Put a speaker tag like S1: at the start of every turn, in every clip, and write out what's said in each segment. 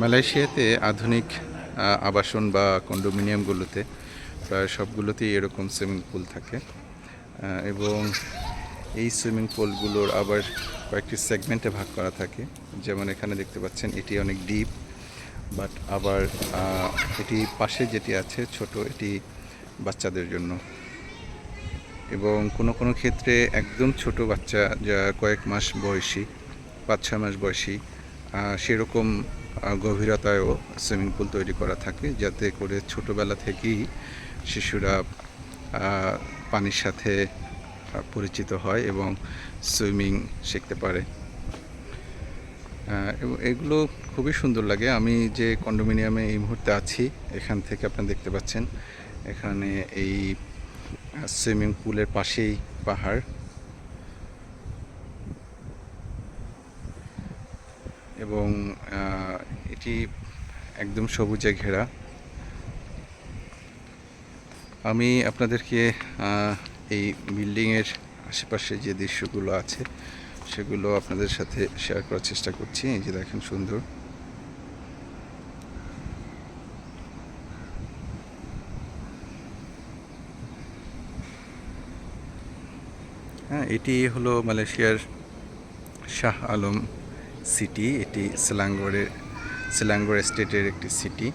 S1: মালয়েশিয়াতে আধুনিক আবাসন বা কন্ডোমিনিয়ামগুলোতে প্রায় সবগুলোতেই এরকম সুইমিং পুল থাকে। এবং এই সুইমিং পুলগুলোর আবার কয়েকটি সেগমেন্টে ভাগ করা থাকে। যেমন এখানে দেখতে পাচ্ছেন এটি অনেক ডিপ, বাট আবার এটি পাশে যেটি আছে ছোট, এটি বাচ্চাদের জন্য। এবং কোনো কোনো ক্ষেত্রে একদম ছোট বাচ্চা, যা কয়েক মাস বয়সী, পাঁচ ছয় মাস বয়সী সেরকম গভীরতায়ও সুইমিং পুল তৈরি করা থাকে, যাতে করে ছোটোবেলা থেকেই শিশুরা পানির সাথে পরিচিত হয় এবং সুইমিং শিখতে পারে। এগুলো খুবই সুন্দর লাগে। আমি যে কন্ডোমিনিয়ামে এই মুহূর্তে আছি, এখান থেকে আপনারা দেখতে পাচ্ছেন, এখানে এই সুইমিং পুলের পাশেই পাহাড়। এবং এটি একদম সবুজে ঘেরা। আমি আপনাদেরকে এই বিল্ডিংয়ের আশেপাশে যে দৃশ্যগুলো আছে, সেগুলো আপনাদের সাথে শেয়ার করার চেষ্টা করছি। এই যে দেখেন সুন্দর। হ্যাঁ এটি হলো মালয়েশিয়ার শাহ আলম সিটি এটি সেলাঙ্গরের সেলাঙ্গর স্টেটের একটি সিটি।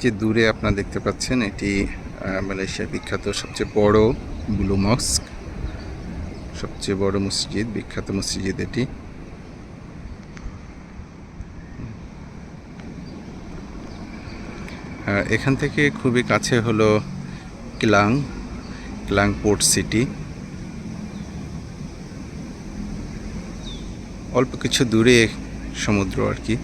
S1: যে দূরে আপনারা দেখতে পাচ্ছেন, এটি মালয়েশিয়ার বিখ্যাত সবচেয়ে বড় ব্লু মস্ক, সবচেয়ে বড় মসজিদ, বিখ্যাত মসজিদ এটি। এখান থেকে খুবই কাছে হলো ক্লাং ক্লাং পোর্ট সিটি। অল্প কিছু দূরে সমুদ্র আর কি।